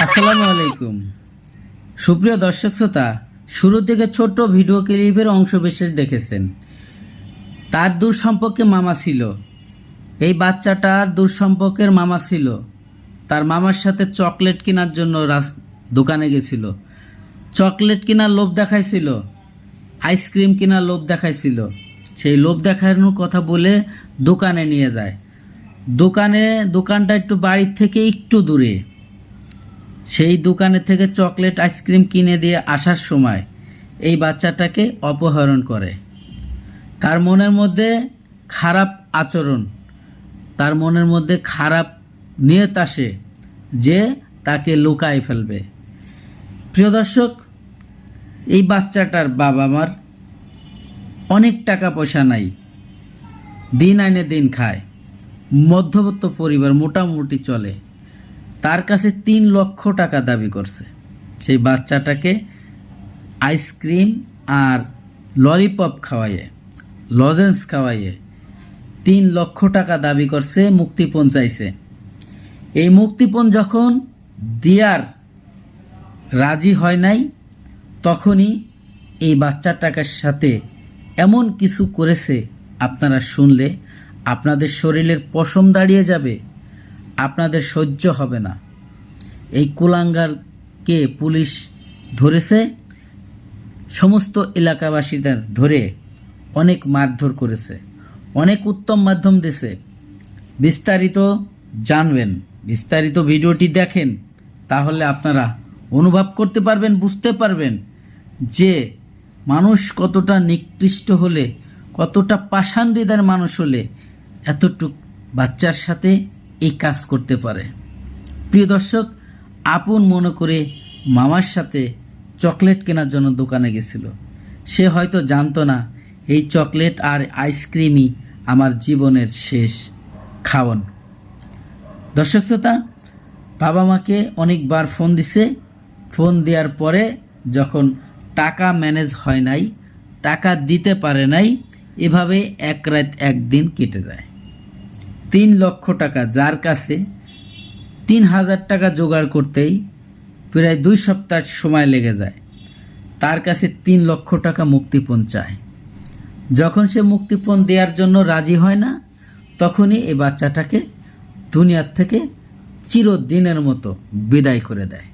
আসসালামু আলাইকুম। সুপ্রিয় দর্শক শ্রোতা, শুরু থেকে ছোট্ট ভিডিও ক্লিপের অংশ বিশেষ দেখেছেন। তার দূর সম্পর্কে মামা ছিল। এই বাচ্চাটার দূর সম্পর্কের মামা ছিল। তার মামার সাথে চকলেট কেনার জন্য রাস- দোকানে গেছিল। চকলেট কেনার লোভ দেখাইছিল। আইসক্রিম কেনার লোভ দেখাইছিল। সেই লোভ দেখানোর কথা বলে দোকানে নিয়ে যায়। দোকানে, দোকানটা একটু বাড়ির থেকে একটু দূরে। সেই দোকানে থেকে চকলেট, আইসক্রিম কিনে দিয়ে আসার সময় এই বাচ্চাটাকে অপহরণ করে। তার মনের মধ্যে খারাপ আচরণ, তার মনের মধ্যে খারাপ নিয়ত আসে যে তাকে লুকায় ফেলবে। প্রিয় দর্শক, এই বাচ্চাটার বাবা মার অনেক টাকা পয়সা নাই। দিন আইনে দিন খায়। মধ্যবর্ত পরিবার মোটামুটি চলে। তার কাছে তিন লক্ষ টাকা দাবি করছে। সেই বাচ্চাটাকে আইসক্রিম আর ললিপপ খাওয়াইয়ে, লজেন্স খাওয়াইয়ে তিন লক্ষ টাকা দাবি করছে মুক্তিপণ চাইছে। এই মুক্তিপণ যখন দিয়ার রাজি হয় নাই, তখনই এই বাচ্চাটাকার সাথে এমন কিছু করেছে, আপনারা শুনলে আপনাদের শরীরের পশম দাঁড়িয়ে যাবে, আপনাদের সহ্য হবে না। এই কুলাঙ্গারকে পুলিশ ধরেছে, সমস্ত এলাকাবাসীদের ধরে অনেক মারধর করেছে, অনেক উত্তম মাধ্যম দিছে বিস্তারিত জানবেন, বিস্তারিত ভিডিওটি দেখেন, তাহলে আপনারা অনুভব করতে পারবেন, বুঝতে পারবেন যে মানুষ কতটা নিকৃষ্ট হলে, কতটা পাষাণ হৃদয়ের মানুষ হলে এতটুক বাচ্চার সাথে এই কাজ করতে পারে। প্রিয় দর্শক, আপন মনে করে মামার সাথে চকলেট কেনার জন্য দোকানে গেছিল। সে হয়তো জানতো না, এই চকলেট আর আইসক্রিমই আমার জীবনের শেষ খাওয়ান দর্শক শ্রোতা, বাবা মাকে অনেকবার ফোন দিছে। ফোন দেওয়ার পরে যখন টাকা ম্যানেজ হয় নাই, টাকা দিতে পারে নাই, এভাবে এক রাত একদিন কেটে যায়। তিন লক্ষ টাকা যার কাছে, তিন হাজার টাকা জোগাড় করতেই প্রায় দুই সপ্তাহ সময় লেগে যায়। তার কাছে তিন লক্ষ টাকা মুক্তিপণ চায়। যখন সে মুক্তিপণ দেওয়ার জন্য রাজি হয় না, তখনই এই বাচ্চাটাকে দুনিয়ার থেকে চিরদিনের মতো বিদায় করে দেয়।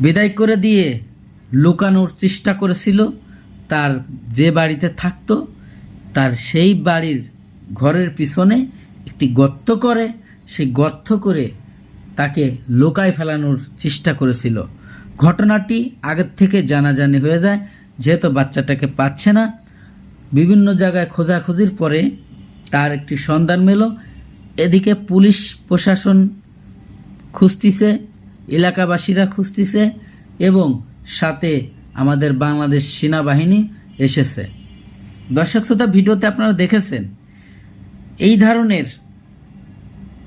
বিদায় করে দিয়ে লুকানোর চেষ্টা করেছিল। তার যে বাড়িতে থাকতো, তার সেই বাড়ির ঘরের পিছনে একটি গর্ত করে। সেই গর্ত করে তাকে লোকায় ফেলানোর চেষ্টা করেছিল। ঘটনাটি আগের থেকে জানাজানি হয়ে যায়, যেহেতু বাচ্চাটাকে পাচ্ছে না। বিভিন্ন জায়গায় খোঁজাখুঁজির পরে তার একটি সন্ধান মেলো। এদিকে পুলিশ প্রশাসন খুঁজতিছে, এলাকাবাসীরা খুঁজতিছে এবং সাথে আমাদের বাংলাদেশ সেনাবাহিনী এসেছে। দর্শক শ্রোতা, ভিডিওতে আপনারা দেখেছেন, এই ধরনের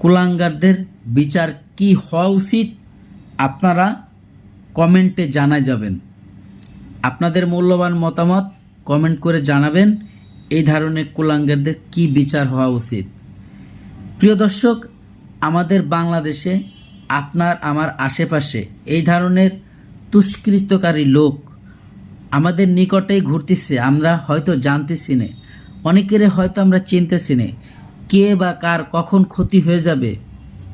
কুলাঙ্গারদের বিচার কি হওয়া উচিত আপনারা কমেন্টে জানা যাবেন। আপনাদের মূল্যবান মতামত কমেন্ট করে জানাবেন, এই ধরনের কুলাঙ্গারদের কি বিচার হওয়া উচিত। প্রিয় দর্শক, আমাদের বাংলাদেশে আপনার, আমার আশেপাশে এই ধরনের দুষ্কৃতকারী লোক। আমাদের নিকটেই ঘুরতেছে, আমরা হয়তো জানতেছি না। অনেকেরে হয়তো আমরা চিনতেছি না। কে বা কার কখন ক্ষতি হয়ে যাবে,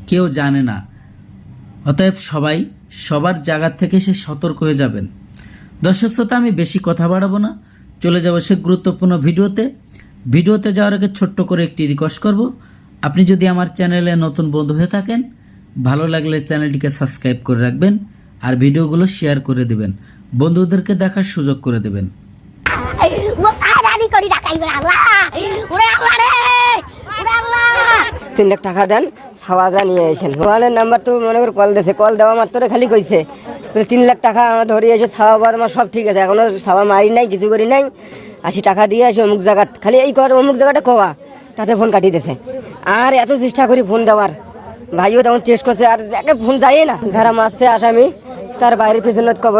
কেউ জানে না। অতএব সবাই সবার জায়গা থেকে সে সতর্ক হয়ে যাবেন। দর্শক শ্রোতা, আমি বেশি কথা বাড়াবো না। চলে যাব সে গুরুত্বপূর্ণ ভিডিওতে। ভিডিওতে যাওয়ার আগে ছোট্ট করে একটি রিকোয়েস্ট করব। আপনি যদি আমার চ্যানেলে নতুন বন্ধু হয়ে থাকেন, ভালো লাগলে চ্যানেলটিকে সাবস্ক্রাইব করে রাখবেন। আর ভিডিওগুলো শেয়ার করে দেবেন। বন্ধুদেরকে দেখার সুযোগ করে দেবেন। তিন লাখ টাকা দেন ছাওয়াজা নিয়ে এসেন মোবাইলের নাম্বার তো মনে করে কল দিয়েছে, কল দেওয়া মাত্র খালি কইছে। তিন লাখ টাকা আমার ধরে এসে ছাওয়া বাদ আমার সব ঠিক আছে, এখনও ছাওয়া মারি নাই, কিছু করি নাই। আশি টাকা দিয়ে আসে অমুক জায়গা খালি এই কর, অমুক জায়গাটা কোয়া তাতে ফোন কাটিয়ে দিয়েছে। আর এত চেষ্টা করি ফোন দেওয়ার। ভাইও তেমন চেষ্টা করছে, আর যাকে ফোন যায় না। যারা মারছে আসামি তার বাইরে পিছনে কবর